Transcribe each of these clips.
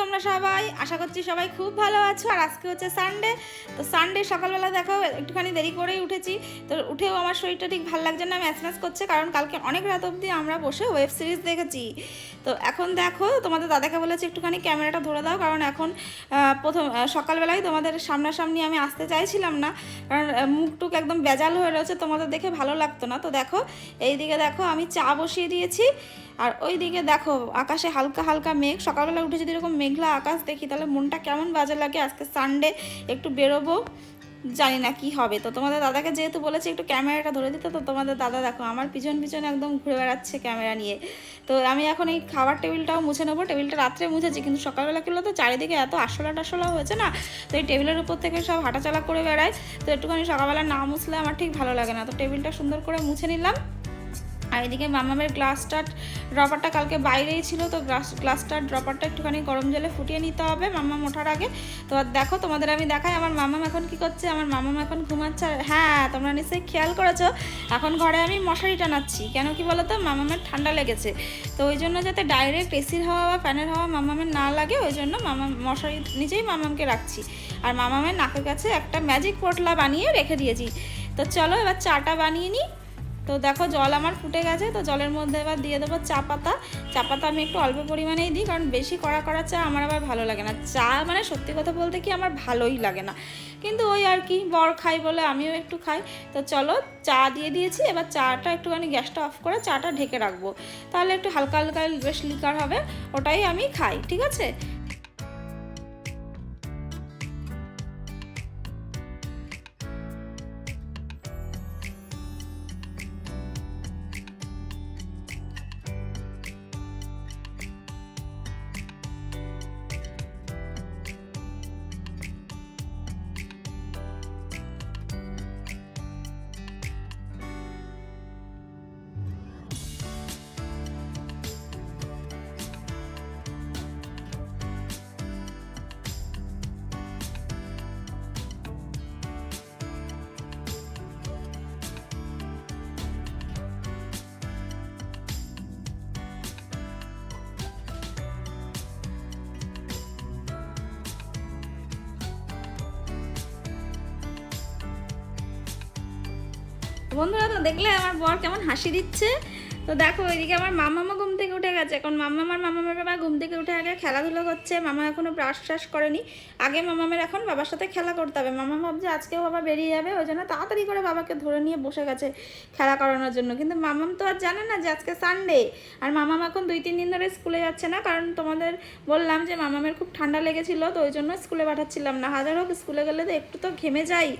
তোমরা সবাই, আশা করছি সবাই খুব ভালো আছো। আর আজকে হচ্ছে সানডে তো সানডে সকালবেলা দেখো, একটুখানি দেরি করেই উঠেছি। তো উঠেও আমার শরীরটা ঠিক ভালো লাগছে না ম্যাচ ম্যাচ করছে, কারণ কালকে অনেক রাত অবধি আমরা বসে ওয়েব সিরিজ দেখেছি। তো এখন দেখো, তোমাদের দাদাকে বলেছি একটুখানি ক্যামেরাটা ধরে দাও, কারণ এখন প্রথম সকালবেলায় তোমাদের সামনাসামনি আমি আসতে চাইছিলাম না। কারণ মুখটুক একদম বেজাল হয়ে রয়েছে, তোমাদের দেখে ভালো লাগতো না। তো দেখো, এইদিকে দেখো, আমি চা বসিয়ে দিয়েছি। আর ওই দিকে দেখো, আকাশে হালকা হালকা মেঘ। সকালবেলা উঠে যদি এরকম মেঘলা আকাশ দেখি, তাহলে মনটা কেমন বাজে লাগে? আজকে সানডে একটু বেরোবো। জানি না কি হবে। তো তোমাদের দাদাকে যেহেতু বলেছি একটু ক্যামেরাটা ধরে দিতে, তো তোমাদের দাদা দেখো, আমার পিছন পিছন একদম ঘুরে বেড়াচ্ছে ক্যামেরা নিয়ে। তো আমি এখন এই খাবার টেবিলটাও মুছে নেব। টেবিলটা রাত্রে মুছেছি, কিন্তু সকালবেলা করলে তো চারিদিকে এত আসলা টাসলা হয়েছে না? তো এই টেবিলের উপর থেকে সব হাঁটাচলা করে বেড়ায় তো একটুখানি সকালবেলা না মুছলে আমার ঠিক ভালো লাগে না। তো টেবিলটা সুন্দর করে মুছে নিলাম। আর এদিকে মামামের গ্লাসটার ড্রপারটা কালকে বাইরেই ছিল, তো গ্লাস গ্লাসটার ড্রপারটা একটুখানি গরম জলে ফুটিয়ে নিতে হবে। মামাম ওঠার আগে তো দেখো, তোমাদের আমি দেখাই, আমার মামাম এখন কি করছে? আমার মামাম এখন ঘুমাচ্ছে আর হ্যাঁ তোমরা নিশ্চয়ই খেয়াল করেছ, এখন ঘরে আমি মশারি টানাচ্ছি। কেন কি বলো তো মামামের ঠান্ডা লেগেছে। তো ওই জন্য যাতে ডাইরেক্ট এসির হাওয়া বা ফ্যানের হাওয়া মামামের না লাগে, ওই জন্য মামা মশারি নিজেই মামামকে রাখছি। আর মামামের নাকের কাছে একটা ম্যাজিক পোটলা বানিয়ে রেখে দিয়েছি। তো চলো এবার চাটা বানিয়ে নিই। তো দেখো জল আমার ফুটে গেছে, তো জলের মধ্যে এবার দিয়ে দেবো চা পাতা। চা পাতা আমি একটু অল্প পরিমাণেই দিই, কারণ বেশি কড়া কড়া চা আমার আবার ভালো লাগে না। চা মানে সত্যি কথা বলতে কি আমার ভালোই লাগে না। কিন্তু ওই আর কি, বর খাই বলে আমিও একটু খাই। তো চলো চা দিয়ে দিয়েছি, এবার চাটা একটুখানি গ্যাসটা অফ করে চাটা ঢেকে রাখব। তাহলে একটু হালকা হালকা বেশ লিকার হবে, ওটাই আমি খাই, ঠিক আছে? বন্ধুরা তো দেখলে আমার বর কেমন হাসি দিচ্ছে। তো দেখো ওইদিকে আমার মামা মামামা ঘুম থেকে উঠে গেছে। এখন মামা আমার মামামের বাবা ঘুম থেকে উঠে আগে খেলাধুলো করছে। মামা এখনও ব্রাশ ট্রাশ করেনি। আগে মামামের এখন বাবার সাথে খেলা করতে হবে। মামা ভাবছে আজকেও বাবা বেরিয়ে যাবে, ওই জন্য তাড়াতাড়ি করে বাবাকে ধরে নিয়ে বসে গেছে খেলা করানোর জন্য। কিন্তু মামাম তো আর জানে না যে আজকে সানডে আর মামাম এখন দুই, তিন দিন ধরে স্কুলে যাচ্ছে না। কারণ তোমাদের বললাম যে মামামের খুব ঠান্ডা লেগেছিল, তো ওই জন্য স্কুলে পাঠাচ্ছিলাম না। হাজার হোক, স্কুলে গেলে তো একটু তো ঘেমে যাই।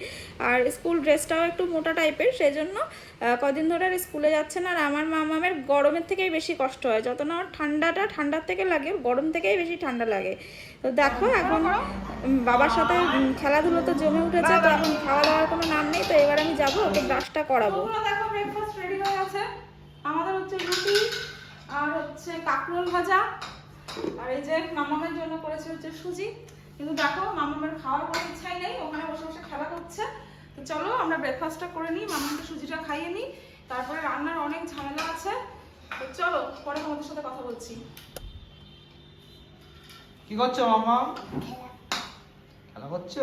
আর স্কুল ড্রেসটাও একটু মোটা টাইপের সেই জন্য কদিন ধরে আর স্কুলে যাচ্ছে না। আর আমার মামামের গরমের থেকেই বেশি কষ্ট হয়। না ওর ঠান্ডাটা ঠান্ডার থেকে লাগে গরম থেকেই বেশি ঠান্ডা লাগে। তো দেখো এখন বাবার সাথে খেলাধুলো তো জমে উঠেছে তো এখন খাওয়া দাওয়ার কোনো নাম নেই তো এবার আমি যাব ওকে ব্রাশটা করাবো। দেখো ব্রেকফাস্ট রেডি হয়ে গেছে। আমাদের হচ্ছে রুটি আর হচ্ছে কাঁকরোল ভাজা আর এই যে মামামের জন্য করেছে হচ্ছে সুজি। কিন্তু দেখো মামামের খাওয়ার কোনো ইচ্ছাই নেই ওখানে বসে বসে খেলা করছে। তো চলো আমরা ব্রেকফাস্টটা করে নিই মামাকে সুজিটা খাইয়ে নিই। তারপরে রান্নার অনেক ঝামেলা আছে। চলো পরে তোমাদের সাথে কথা বলছি। কি করছ মামা? খেলা করছ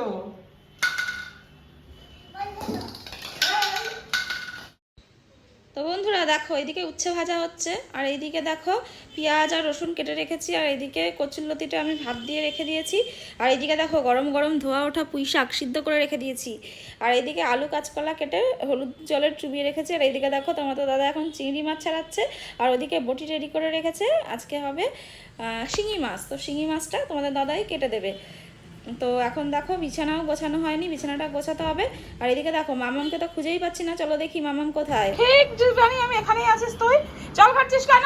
তো দেখো এইদিকে উচ্ছে ভাজা হচ্ছে, আর এইদিকে দেখো পেঁয়াজ আর রসুন কেটে রেখেছি, আর এইদিকে কচুরলতিটা আমি ভাত দিয়ে রেখে দিয়েছি, আর এইদিকে দেখো গরম গরম ধোয়া ওঠা পুঁই শাক সিদ্ধ করে রেখে দিয়েছি, আর এইদিকে আলু কাঁচকলা কেটে হলুদ জলের চুবিয়ে রেখেছি, আর এইদিকে দেখো তোমার তো দাদা এখন চিংড়ি মাছ ছাড়াচ্ছে, আর ওদিকে বটি রেডি করে রেখেছে, আজকে হবে শিঙি মাছ, তো শিঙি মাছটা তোমাদের দাদাই কেটে দেবে তো এখন দেখো বিছানাও গোছানো হয়নি, বিছানাটা গোছাতে হবে। আর এদিকে দেখো মামামকে তো খুঁজেই পাচ্ছি না, চলো দেখি মামাম কোথায়। ঠিক জানি আমি এখানেই আছিস তুই। চল খাচ্ছিস কেন?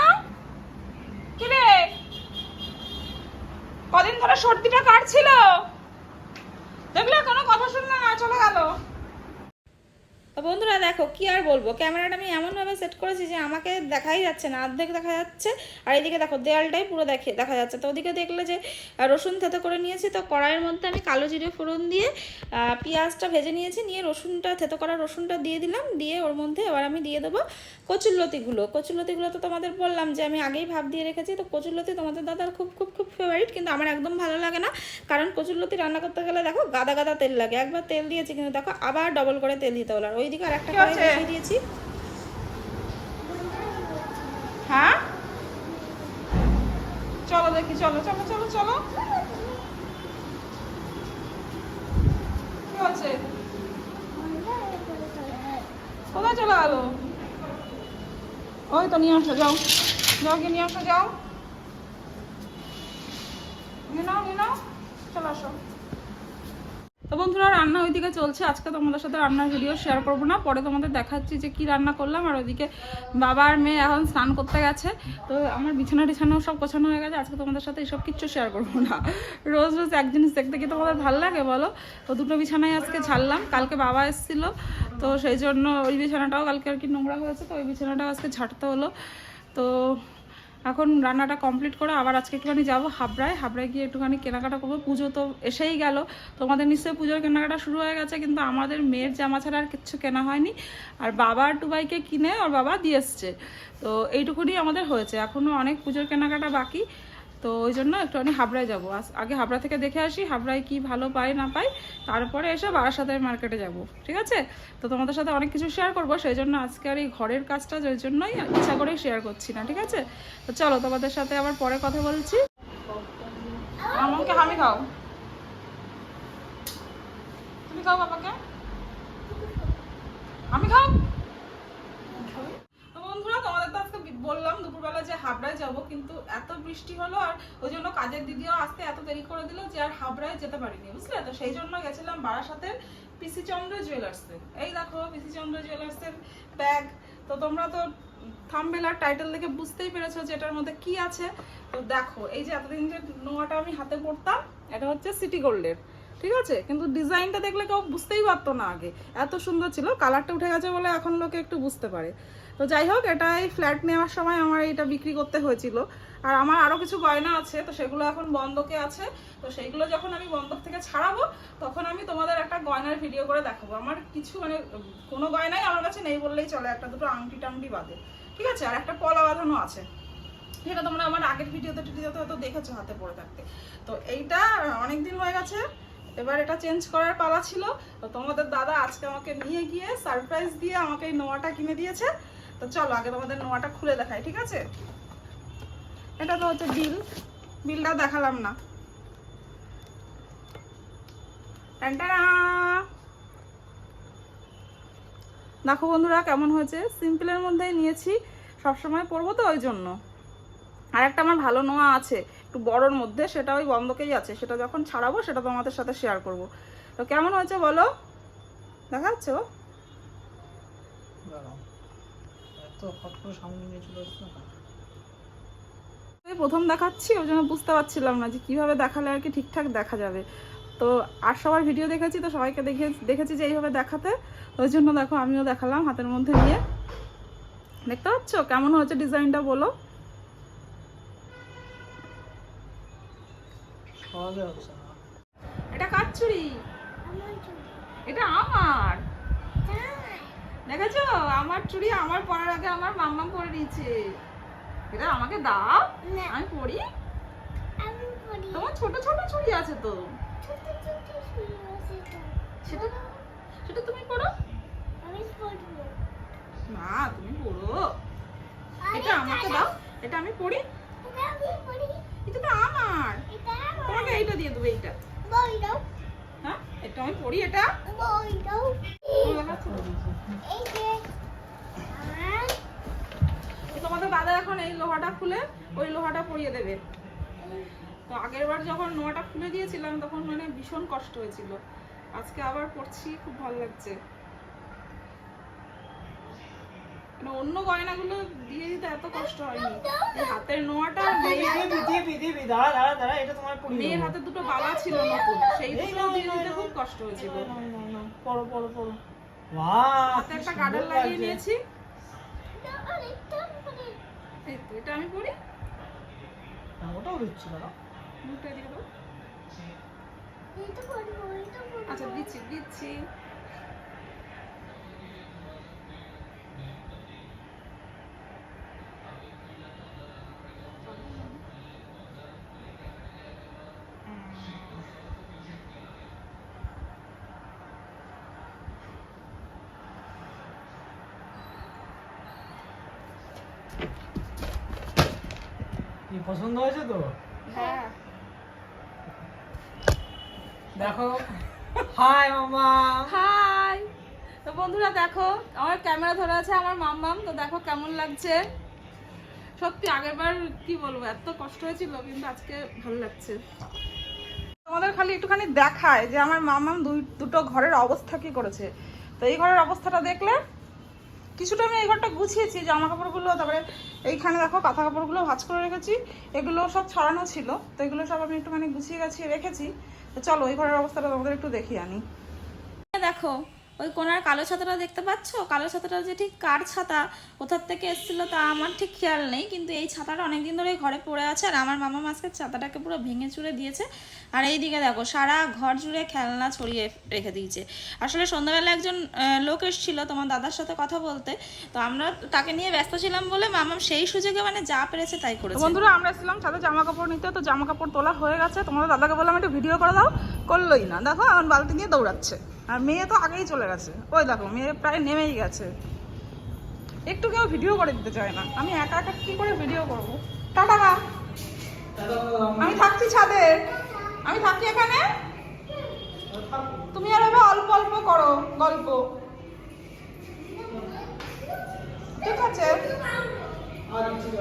কি রে? কদিন ধরে সর্দিটা কাটছিল। দেখলে কোনো কথা শুনলো না, চলে গেল। তো বন্ধুরা দেখো, কি আর বলব? ক্যামেরাটা আমি এমনভাবে সেট করেছি যে আমাকে দেখাই যাচ্ছে না, অর্ধেক দেখা যাচ্ছে, আর এদিকে দেখো, দেয়ালটাই পুরো দেখে দেখা যাচ্ছে। তো ওদিকে দেখলে যে রসুন থেতো করে নিয়েছি, তো কড়াইয়ের মধ্যে আমি কালো জিরে ফোড়ন দিয়ে পেঁয়াজটা ভেজে নিয়েছি, নিয়ে রসুনটা, থেতো করা রসুনটা দিয়ে দিলাম, দিয়ে ওর মধ্যে এবার আমি দিয়ে দেবো কচুরলতিগুলো। কচুরলতিগুলো তো তোমাদের বললাম যে আমি আগেই ভাব দিয়ে রেখেছি, তো কচুরলতি তোমাদের দাদার খুব খুব খুব ফেভারিট কিন্তু আমার একদম ভালো লাগে না। কারণ কচুরলতি রান্না করতে গেলে দেখো, গাদা গাদা তেল লাগে। একবার তেল দিয়েছি, কিন্তু দেখো আবার ডবল করে তেল দিতে হলো। আর ওইদিকে আর একটা কড়াই বসিয়ে দিয়েছি। হ্যাঁ? চলো দেখি চলো চলো চলো চলো। কি হচ্ছে কোথায় চলে গেল? ওই তো নিয়ে আসো যাও। যাও গিয়ে নিয়ে আসো যাও। নিয়ে নাও নিয়ে নাও। চলে আসো। তো বন্ধুরা, রান্না ওইদিকে চলছে। আজকে তোমাদের সাথে রান্নার ভিডিও শেয়ার করব না। পরে তোমাদের দেখাচ্ছি যে কি রান্না করলাম। আর ওইদিকে বাবা আর মেয়ে এখন স্নান করতে গেছে। তো আমার বিছানা টিছানাও সব গোছানো হয়ে গেছে। আজকে তোমাদের সাথে এইসব কিচ্ছু শেয়ার করব না। রোজ রোজ এক জিনিস দেখতে কি তোমাদের ভালো লাগে বলো? তো দুটো বিছানায় আজকে ছাড়লাম। কালকে বাবা এসেছিল। তো সেই জন্য ওই বিছানাটাও কালকে আর কি নোংরা হয়েছে। তো ওই বিছানাটাও আজকে ছাড়তে হলো। তো এখন রান্নাটা কমপ্লিট করে আবার আজকে একটুখানি যাব হাবড়ায়। হাবড়ায় গিয়ে একটুখানি কেনাকাটা করব। পুজো তো এসেই গেল। তোমাদের নিশ্চয়ই পুজোর কেনাকাটা শুরু হয়ে গেছে, কিন্তু আমাদের মেয়ের জামা ছাড়া আর কিচ্ছু কেনা হয়নি। আর বাবা টুবাইকে কিনে ওর বাবা দিয়ে এসছে। তো এইটুকুনি আমাদের হয়েছে। এখনও অনেক পুজোর কেনাকাটা বাকি। তো ওই জন্য একটুখানি হাবড়ায় যাব। আগে হাবড়া থেকে দেখে আসি, হাবড়ায় কি ভালো পাই না পাই তারপরে এসে আমি মার্কেটে যাব, ঠিক আছে? তো তোমাদের সাথে অনেক কিছু শেয়ার করব, সেই জন্য আজকে আর এই ঘরের কাজটা ওই জন্যই ইচ্ছা করেই শেয়ার করছি না, ঠিক আছে? তো চলো তোমাদের সাথে আবার পরে কথা বলছি। আমাকে আমি খাও। তুমি খাও বাবাকে আমি খাও তো বন্ধুরা তোমাদের তো আজকে বললাম দুপুরবেলা যে হাবড়ায় যাব, কিন্তু এত বৃষ্টি হলো আর ওই জন্য কাজের দিদিও আসতে এত দেরি করে দিল যে আর হাবড়ায় যেতে পারিনি, বুঝলে? তো সেই জন্য গেছিলাম বারাসাতের পিসি চন্দ্র জুয়েলার্সে এই দেখো, পিসি চন্দ্র জুয়েলার্সের ব্যাগ তো তোমরা তো থাম্বেল আর টাইটেল দেখে বুঝতেই পেরেছ যে এটার মধ্যে কি আছে। তো দেখো, এই যে এতদিন যে নোয়াটা আমি হাতে পড়তাম, এটা হচ্ছে সিটি গোল্ডের ঠিক আছে? কিন্তু ডিজাইনটা দেখলে কেউ বুঝতেই পারতো না আগে। এত সুন্দর ছিল, কালারটা উঠে গেছে বলে এখন লোকে একটু বুঝতে পারে। তো যাই হোক এটা এই ফ্ল্যাট নেওয়ার সময় আমার এটা বিক্রি করতে হয়েছিল। আর আমার আরও কিছু গয়না আছে, তো সেগুলো এখন বন্ধকে আছে। তো সেইগুলো যখন আমি বন্ধক থেকে ছাড়াবো, তখন আমি তোমাদের একটা গয়নার ভিডিও করে দেখাবো। আমার কিছু মানে কোনো গয়নাই আমার কাছে নেই বললেই চলে, একটা দুটো আংটি টাংটি বাদে। ঠিক আছে? আর একটা পলা বাঁধানো আছে। সেটা তোমরা আমার আগের ভিডিওতে টিডিওতে হয়তো দেখেছ হাতে পড়ে থাকতে। তো এইটা অনেক দিন হয়ে গেছে। এবার এটা চেঞ্জ করার পালা ছিল। তো তোমাদের দাদা আজকে আমাকে নিয়ে গিয়ে সারপ্রাইজ দিয়ে আমাকে এই নোয়াটা কিনে দিয়েছে। তো চলো আগে তোমাদের নোয়াটা খুলে দেখাই, ঠিক আছে? এটা তো হচ্ছে বিল। বিলটা দেখালাম না। দেখো বন্ধুরা কেমন হয়েছে? সিম্পলের মধ্যেই নিয়েছি। সবসময় পরবো তো ওই জন্য। আর একটা আমার ভালো নোয়া আছে। একটু বড়োর মধ্যে সেটা ওই বন্ধকেই আছে। সেটা যখন ছাড়াবো সেটা তোমাদের সাথে শেয়ার করব। তো কেমন হয়েছে বলো? দেখা যাচ্ছে প্রথম দেখাচ্ছি ওই জন্য বুঝতে পারছিলাম না যে কীভাবে দেখালে আর কি ঠিকঠাক দেখা যাবে। তো আর সবার ভিডিও দেখেছি তো সবাইকে দেখে দেখেছি যে এইভাবে দেখাতে। ওই জন্য দেখো আমিও দেখালাম হাতের মধ্যে নিয়ে। দেখতে পাচ্ছ? কেমন হয়েছে ডিজাইনটা বলো? সহজে হচ্ছে না এটা কার চুড়ি? এটা আমার? দেখেছ? আমার চুড়ি আমার পরার আগে আমার মাম্মা পরে দিয়েছে এটা আমাকে দাও। আমি পরি? তোমার ছোট ছোট চুড়ি আছে তো। সেটা সেটা তুমি পরো। না তুমি পরো। এটা আমাকে দাও। এটা আমি পরি। এটা তো আমার। তোমাকে এইটা দিয়ে দেবো এইটা। হ্যাঁ এটা আমি পরি এটা? তোমাদের দাদা এখন এই লোহাটা খুলে ওই লোহাটা পরিয়ে দেবে। তো আগের বার যখন নোয়াটা খুলে দিয়েছিলাম তখন মানে ভীষণ কষ্ট হয়েছিল। আজকে আবার পড়ছি খুব ভালো লাগছে। মানে অন্য গয়নাগুলো দিয়ে দিতে এত কষ্ট হয়নি। হাতের নোয়াটা মেয়ের- দিদি দিদি দিদি দাঁড়া দাঁড়া দাঁড়া এটা তোমার মেয়ের হাতে দুটো বালা ছিল নতুন সেই দুটো দিয়ে দিতে খুব কষ্ট হয়েছিল। পড়ো পড়ো পড়ো হাতে একটা গার্ডার লাগিয়ে নিয়েছি। এটা আমি পরি। ওটাও দিচ্ছি মুখটা দাও আচ্ছা দিচ্ছি দিচ্ছি। কি পছন্দ হয়েছে তো? হ্যাঁ। দেখো। হাই মামা। হাই তো বন্ধুরা দেখো আমার ক্যামেরা ধরে আছে আমার মাম্মাম তো দেখো কেমন লাগছে। সত্যি আগেরবার কি বলব এত কষ্ট হয়েছিল কিন্তু আজকে ভালো লাগছে। তোমাদের খালি একটুখানি দেখায় যে আমার মামাম দুই দুটো ঘরের অবস্থা কি করেছে। তো এই ঘরের অবস্থাটা দেখলে কিছুটা আমি এই ঘরটা গুছিয়েছি জামা কাপড়গুলো তারপরে এইখানে দেখো কাঁথা কাপড়গুলো ভাজ করে রেখেছি। এগুলো সব ছড়ানো ছিল, তো এগুলো সব আমি একটুখানি গুছিয়ে গাছিয়ে রেখেছি। তো চলো, এই ঘরের অবস্থাটা তোমাদের একটু দেখিয়ে আনি। দেখো ওই কোনার কালো ছাতাটা দেখতে পাচ্ছ? কালো ছাতাটা যে ঠিক কার ছাতা? কোথার থেকে এসেছিল তা আমার ঠিক খেয়াল নেই, কিন্তু এই ছাতাটা অনেকদিন ধরে ঘরে পড়ে আছে আর আমার মামা মাসকে ছাতাটাকে পুরো ভেঙে চুরে দিয়েছে। আর এই দিকে দেখো, সারা ঘর জুড়ে খেলনা ছড়িয়ে রেখে দিয়েছে। আসলে সন্ধ্যাবেলা একজন লোক এসেছিল তোমার দাদার সাথে কথা বলতে, তো আমরা তাকে নিয়ে ব্যস্ত ছিলাম বলে মামাম সেই সুযোগে মানে যা পেরেছে তাই করেছে। বন্ধুরা, আমরা এসেছিলাম সাথে জামা কাপড় নিতে, তো জামা কাপড় তোলা হয়ে গেছে। তোমাদের দাদাকে বললাম, একটু ভিডিও করে দাও। করলোই না। দেখো, এখন বালতি নিয়ে দৌড়াচ্ছে। আর মেয়ে তো আগেই চলে গেছে। ওই দেখো, মেয়ে প্রায় নেমেই গেছে। একটু কেউ ভিডিও করে দিতে চায় না। আমি একা একা কি করে ভিডিও করব? টাটা আমি থাকছি ছাদে। আমি থাকি এখানে। তুমি আর এবার অল্প অল্প করো গল্প। ঠিক আছে।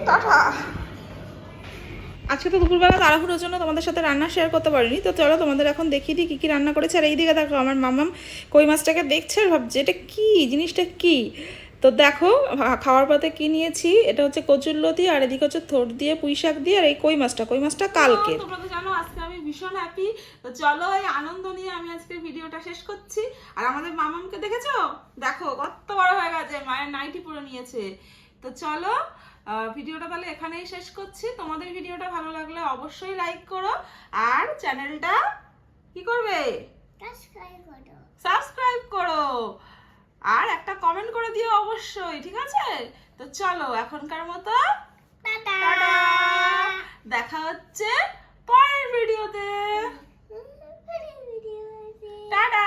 টাটা। আজকে তো দুপুরবেলা তাড়াহুড়োর জন্য তোমাদের সাথে রান্না শেয়ার করতে পারিনি। তো চলো তোমাদের এখন দেখিয়ে দিই কী কী রান্না করেছে। আর এই দিকে দেখো আমার মামাম কই মাছটাকে দেখছে আর ভাবছে এটা কী? জিনিসটা কি? তো দেখো খাওয়ার পথে কী নিয়েছি? এটা হচ্ছে কচুরলতি আর এদিকে হচ্ছে থোড় দিয়ে পুঁই শাক দিয়ে আর এই কই মাছটা কই মাছটা কালকে। তোমরা তো জানো আজকে আমি ভীষণ হ্যাপি তো চলো এই আনন্দ নিয়ে আমি আজকে ভিডিওটা শেষ করছি। আর আমাদের মামামকে দেখেছ? দেখো কত বড় হয়ে গেছে মায়ের নাইটি পরে নিয়েছে। তো চলো ভিডিওটা তাহলে এখানেই শেষ করছি। তোমাদের ভিডিওটা ভালো লাগলে অবশ্যই লাইক করো। আর চ্যানেলটা কি করবে? সাবস্ক্রাইব করো। আর একটা কমেন্ট করে দিও অবশ্যই ঠিক আছে? তো চলো এখনকার মতো দেখা হচ্ছে পরের ভিডিওতে। Tata.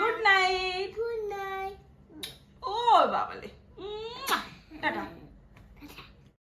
Good night good night ও বাবালে। টাটা।